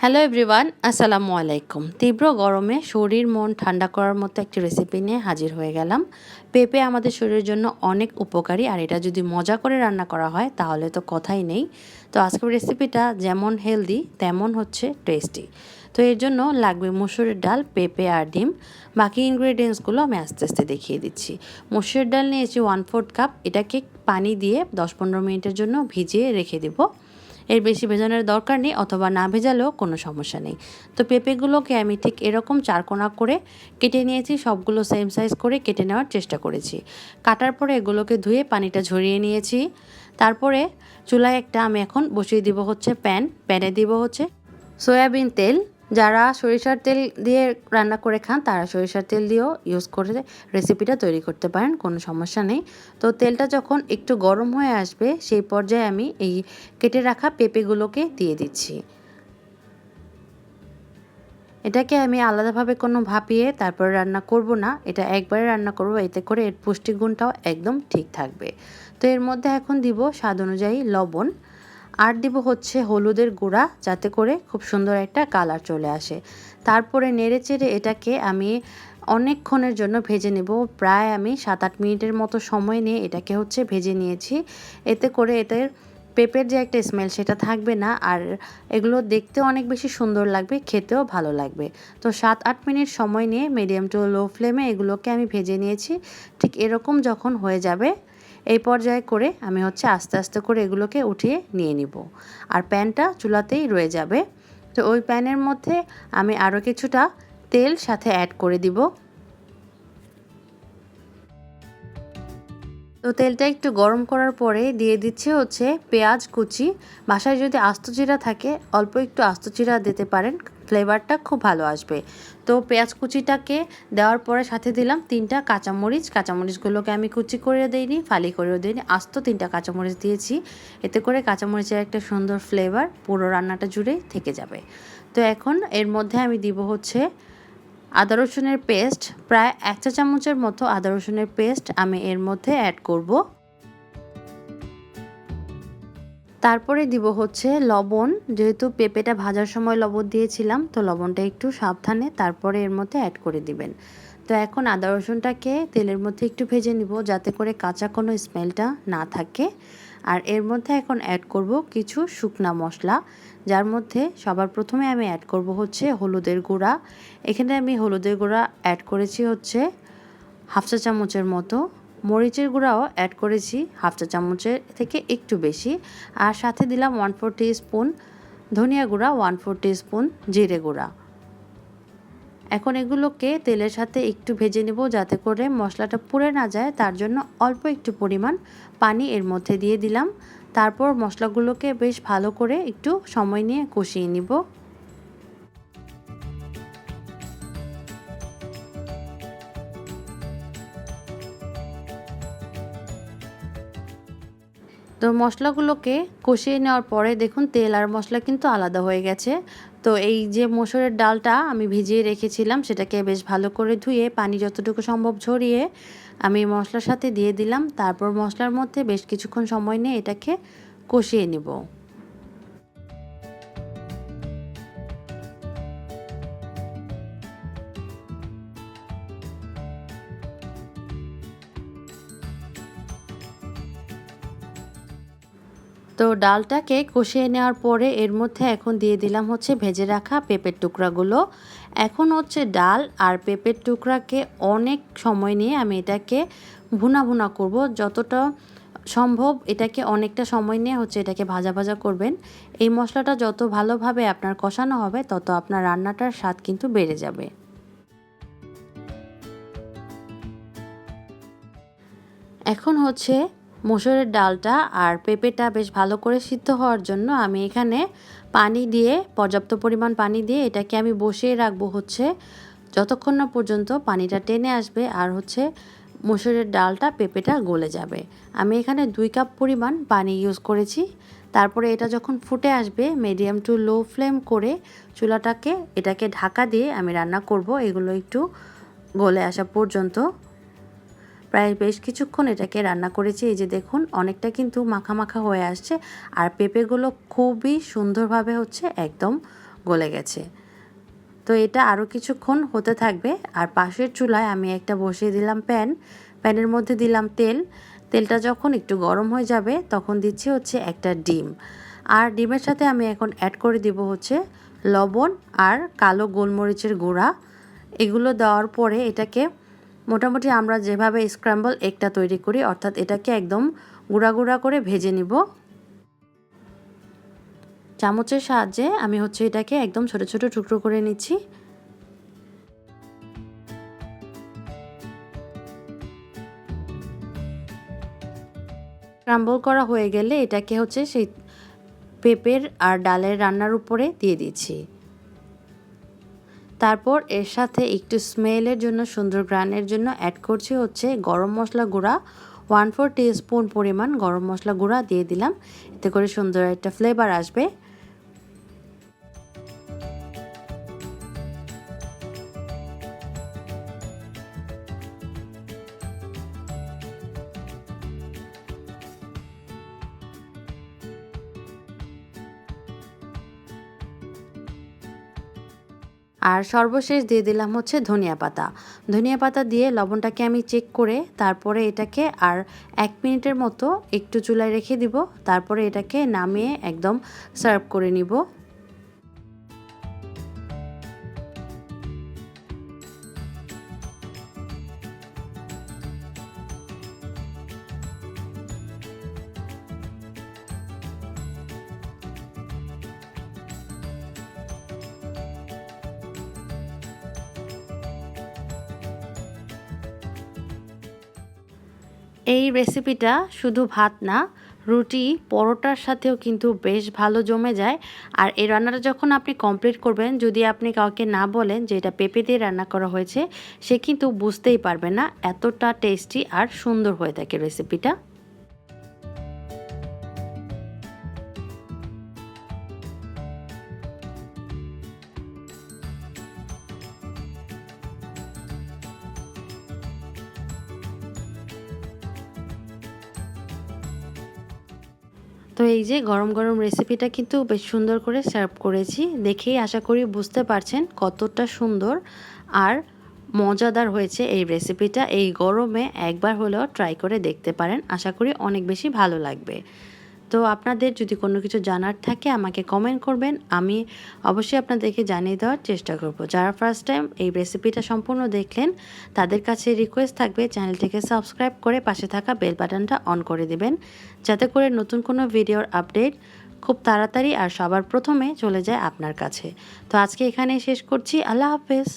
Hello everyone আসসালামু আলাইকুম তীব্র গরমে শরীর, মন ঠান্ডা করার মতো একটি রেসিপি নিয়ে হাজির হয়ে গেলাম। পেঁপে আমাদের শরীরের জন্য অনেক উপকারী, আর এটা যদি মজা করে রান্না করা হয়, তাহলে তো কথাই নেই। তো আজকের রেসিপিটা যেমন হেলদি তেমন হচ্ছে টেস্টি তো এর জন্য লাগবে মুসুরের ডাল, পেঁপে আর ডিম। বাকি ইনগ্রেডিয়েন্টসগুলো আমি আস্তে আস্তে দেখিয়ে দিচ্ছি। মুসুরের ডাল নিয়েছি ওয়ান ফোর্থ কাপ এটাকে পানি দিয়ে দশ পনেরো মিনিটের জন্য ভিজিয়ে রেখে দেবো। এর বেশি ভেজানোর দরকার নেই অথবা না ভেজালেও কোনো সমস্যা নেই। তো পেঁপেগুলোকে আমি ঠিক এরকম চারকোনা করে কেটে নিয়েছি, সবগুলো সেম সাইজ করে কেটে নেওয়ার চেষ্টা করেছি। কাটার পরে এগুলোকে ধুয়ে পানিটা ঝরিয়ে নিয়েছি। তারপরে চুলায় একটা আমি এখন বসিয়ে দিব হচ্ছে প্যান প্যানে দিব হচ্ছে সয়াবিন তেল যারা সরিষার তেল দিয়ে রান্না করে খান, তারা সরিষার তেল দিয়েও ইউজ করে রেসিপিটা তৈরি করতে পারেন, কোনো সমস্যা নেই। তো তেলটা যখন একটু গরম হয়ে আসবে, সেই পর্যায়ে আমি এই কেটে রাখা পেঁপেগুলোকে দিয়ে দিচ্ছি। এটাকে আমি আলাদাভাবে কোনো ভাপিয়ে তারপরে রান্না করব না, এটা একবারে রান্না করব, এতে করে এর পুষ্টিগুণটাও একদম ঠিক থাকবে। তো এর মধ্যে এখন দিব স্বাদ অনুযায়ী লবণ। আর দিব হচ্ছে হলুদের গুঁড়া, যাতে করে খুব সুন্দর একটা কালার চলে আসে। তারপরে নেড়ে চেড়ে এটাকে আমি অনেকক্ষণের জন্য ভেজে নেব। প্রায় আমি সাত আট মিনিটের মতো সময় নিয়ে এটাকে হচ্ছে ভেজে নিয়েছি। এতে করে এটার পেঁপের যে একটা স্মেল সেটা থাকবে না, আর এগুলো দেখতেও অনেক বেশি সুন্দর লাগবে, খেতেও ভালো লাগবে। তো সাত আট মিনিট সময় নিয়ে মিডিয়াম টু লো ফ্লেমে এগুলোকে আমি ভেজে নিয়েছি। ঠিক এরকম যখন হয়ে যাবে এই পর্যায়ে করে আমি হচ্ছে আস্তে আস্তে করে এগুলোকে উঠিয়ে নিয়ে নিব। আর প্যানটা চুলাতেই রয়ে যাবে। তো ওই প্যানের মধ্যে আমি আরও কিছুটা তেল সাথে অ্যাড করে দিব। তো তেলটা একটু গরম করার পরে দিয়ে দিচ্ছে হচ্ছে পেঁয়াজ কুচি। বাসায় যদি আস্ত জিরা থাকে, অল্প একটু আস্ত জিরা দিতে পারেন, ফ্লেভারটা খুব ভালো আসবে। তো পেঁয়াজ কুচিটাকে দেওয়ার পরে সাথে দিলাম তিনটা কাঁচামরিচ। কাঁচামরিচগুলোকে আমি কুচি করে দিইনি, ফালি করেও দিইনি, আস্ত তিনটা কাঁচামরিচ দিয়েছি। এতে করে কাঁচামরিচের একটা সুন্দর ফ্লেভার, পুরো রান্নাটা জুড়েই থেকে যাবে। তো এখন এর মধ্যে আমি দিব হচ্ছে আদা রসুনের পেস্ট, প্রায় এক চা চামচের মতো আদা রসুনের পেস্ট আমি এর মধ্যে অ্যাড করব। তারপরে দিব হচ্ছে লবণ, যেহেতু পেঁপেটা ভাজার সময় লবণ দিয়েছিলাম, তো লবণটা একটু সাবধানে তারপরে এর মধ্যে অ্যাড করে দিবেন। তো এখন আদা রসুনটাকে তেলের মধ্যে একটু ভেজে নিব, যাতে করে কাঁচা কোনো স্মেলটা না থাকে। আর এর মধ্যে এখন অ্যাড করব কিছু শুকনা মশলা। যার মধ্যে সবার প্রথমে আমি অ্যাড করব হচ্ছে হলুদের গুঁড়া। এখানে আমি হলুদের গুঁড়া অ্যাড করেছি হচ্ছে হাফ চা চামচের মতো। মরিচের গুঁড়াও অ্যাড করেছি হাফ চা চামচের থেকে একটু বেশি। আর সাথে দিলাম ওয়ান ফোর স্পুন ধনিয়া গুঁড়া ওয়ান ফোর স্পুন জিরে গুঁড়া। এখন এগুলোকে তেলের সাথে একটু ভেজে নেব যাতে করে মশলাটা পুড়ে না যায়। তার জন্য অল্প একটু পরিমাণ পানি এর মধ্যে দিয়ে দিলাম। তারপর মশলাগুলোকে বেশ ভালো করে একটু সময় নিয়ে কষিয়ে নিব। তো মশলাগুলোকে কষিয়ে নেওয়ার পরে দেখুন তেল আর মশলা কিন্তু আলাদা হয়ে গেছে। তো এই যে মসুরের ডালটা আমি ভিজিয়ে রেখেছিলাম, সেটাকে বেশ ভালো করে ধুয়ে পানি যতটুকু সম্ভব ঝরিয়ে আমি মশলার সাথে দিয়ে দিলাম, তারপর মশলার মধ্যে বেশ কিছুক্ষণ সময় নিয়ে এটাকে কষিয়ে নেব। তো ডালটাকে কষিয়ে নেওয়ার পরে এর মধ্যে এখন দিয়ে দিলাম হচ্ছে ভেজে রাখা পেঁপের টুকরাগুলো। এখন হচ্ছে ডাল আর পেঁপের টুকরাকে অনেক সময় নিয়ে আমি এটাকে ভুনা ভুনা করব। যতটা সম্ভব এটাকে অনেকটা সময় নিয়ে হচ্ছে এটাকে ভাজা ভাজা করবেন। এই মশলাটা যত ভালোভাবে আপনার কষানো হবে, তত আপনার রান্নাটার স্বাদ কিন্তু বেড়ে যাবে। এখন হচ্ছে মসুরের ডালটা আর পেঁপেটা বেশ ভালো করে সিদ্ধ হওয়ার জন্য আমি এখানে পানি দিয়ে, পর্যাপ্ত পরিমাণ পানি দিয়ে এটাকে আমি বসিয়ে রাখব হচ্ছে যতক্ষণ না পর্যন্ত পানিটা টেনে আসবে আর হচ্ছে মসুরের ডালটা, পেঁপেটা গলে যাবে। আমি এখানে দুই কাপ পরিমাণ পানি ইউজ করেছি। তারপরে এটা যখন ফুটে আসবে মিডিয়াম টু লো ফ্লেম করে চুলাটাকে, এটাকে ঢাকা দিয়ে আমি রান্না করব। এগুলো একটু গলে আসা পর্যন্ত প্রায় বেশ কিছুক্ষণ এটাকে রান্না করেছি। এই যে দেখুন, অনেকটা কিন্তু মাখা মাখা হয়ে আসছে আর পেঁপেগুলো খুবই সুন্দরভাবে হচ্ছে একদম গলে গেছে। তো এটা আরও কিছুক্ষণ হতে থাকবে আর পাশের চুলায় আমি একটা বসিয়ে দিলাম প্যান। প্যানের মধ্যে দিলাম তেল। তেলটা যখন একটু গরম হয়ে যাবে তখন দিচ্ছি হচ্ছে একটা ডিম। আর ডিমের সাথে আমি এখন অ্যাড করে দিব হচ্ছে লবণ আর কালো গোলমরিচের গুঁড়া। এগুলো দেওয়ার পরে এটাকে মোটামুটি আমরা যেভাবে স্ক্র্যাম্বল এগটা তৈরি করি, অর্থাৎ এটাকে একদম গুঁড়া গুঁড়া করে ভেজে নিব। চামচের সাহায্যে আমি হচ্ছে এটাকে একদম ছোট ছোট টুকরো করে নিচ্ছি। ক্রাম্বল করা হয়ে গেলে এটাকে হচ্ছে সেই পেঁপের আর ডালের রান্নার উপরে দিয়ে দিচ্ছি। তারপর এর সাথে একটু স্মেলের জন্য, সুন্দর গ্রানের জন্য অ্যাড করছি হচ্ছে গরম মশলা গুঁড়া। ওয়ান ফোর স্পুন পরিমাণ গরম মশলা গুঁড়া দিয়ে দিলাম। এতে করে সুন্দর একটা ফ্লেভার আসবে। আর সর্বশেষ দিয়ে দিলাম হচ্ছে ধনিয়া পাতা। ধনিয়া পাতা দিয়ে লবণটাকে আমি চেক করে তারপরে এটাকে আর এক মিনিটের মতো একটু চুলায় রেখে দিব। তারপরে এটাকে নামিয়ে একদম সার্ভ করে নিব। এই রেসিপিটা শুধু ভাত না, রুটি, পরোটার সাথেও কিন্তু বেশ ভালো জমে যায়। আর এই রান্নাটা যখন আপনি কমপ্লিট করবেন, যদি আপনি কাউকে না বলেন যে এটা পেঁপে দিয়ে রান্না করা হয়েছে, সে কিন্তু বুঝতেই পারবে না এতটা টেস্টি আর সুন্দর হয়ে থাকে রেসিপিটা তো এই যে গরম গরম রেসিপিটা কিন্তু বেশ সুন্দর করে সার্ভ করেছি। দেখেই আশা করি বুঝতে পারছেন কতটা সুন্দর আর মজাদার হয়েছে এই রেসিপিটা এই গরমে একবার হলেও ট্রাই করে দেখতে পারেন। আশা করি অনেক বেশি ভালো লাগবে। তো আপনাদের যদি কোনো কিছু জানার থাকে, আমাকে কমেন্ট করবেন। আমি অবশ্যই আপনাদেরকে জানিয়ে দেওয়ার চেষ্টা করব। যারা ফার্স্ট টাইম এই রেসিপিটা সম্পূর্ণ দেখলেন, তাদের কাছে রিকোয়েস্ট থাকবে চ্যানেলটিকে সাবস্ক্রাইব করে পাশে থাকা বেল বাটনটা অন করে দিবেন, যাতে করে নতুন কোনো ভিডিওর আপডেট খুব তাড়াতাড়ি আর সবার প্রথমে চলে যায় আপনার কাছে। তো আজকে এখানেই শেষ করছি। আল্লাহ হাফেজ।